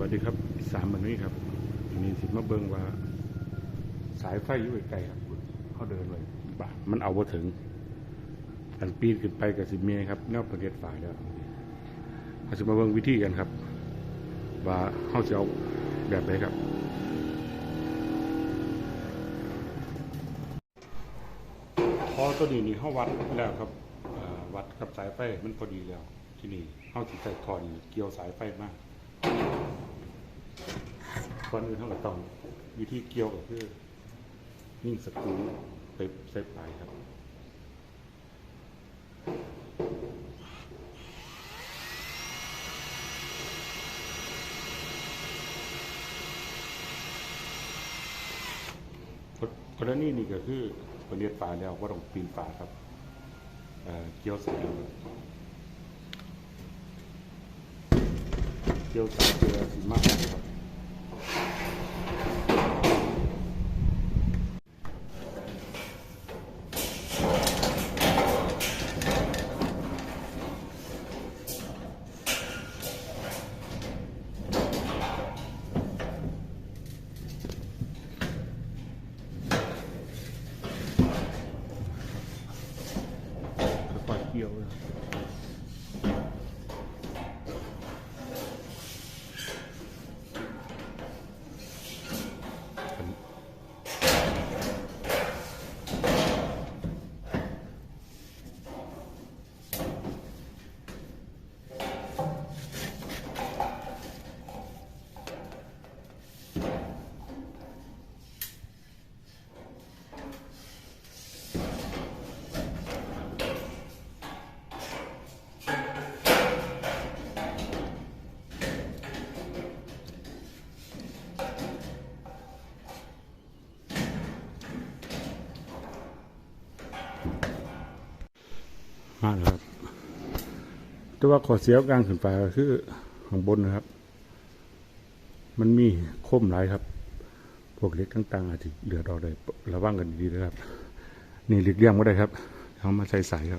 วัสดีครับสามวันนี้ครับอันนี้สิมาเบิงว่า สายไฟอยู่ไกลครับเขาเดินเลยบ่ามันเอาบ่ถึงอันปีนขึ้นไปกับสิเมียครับแนวประเด็ดฝ่ายแล้วเราจะมาเบิงวิธีกันครับ ว่าเขาจะเอาแบบไหนครับพอตัวนี้นี่เขาวัดแล้วครับวัดกับสายไฟมันพอดีแล้ว ที่นี่เขาสิใส่ทอนเกี่ยวสายไฟมาก ก่อนอื่นเขาก็ต้องวิธีเกี่ยวก็คือนิ่งสกูไปใส่ปลายครับกรณีนี้ก็คือประเรียนฝาแล้วว่าต้องปีนฝาครับเเกี่ยวสายเกี่ยวสายเกลือสีมากครับ ค่อยๆ มากเลยครับแต่ว่าขอเสียกลางขึ้นไปก็คือข้างบนนะครับ มันมีคมหลายครับ พวกเล็กต่างๆอาจจะเหลือดอได้ระวังกันดีๆนะครับ นี่หลีกเลี่ยงก็ได้ครับเอามาใส่สายครับ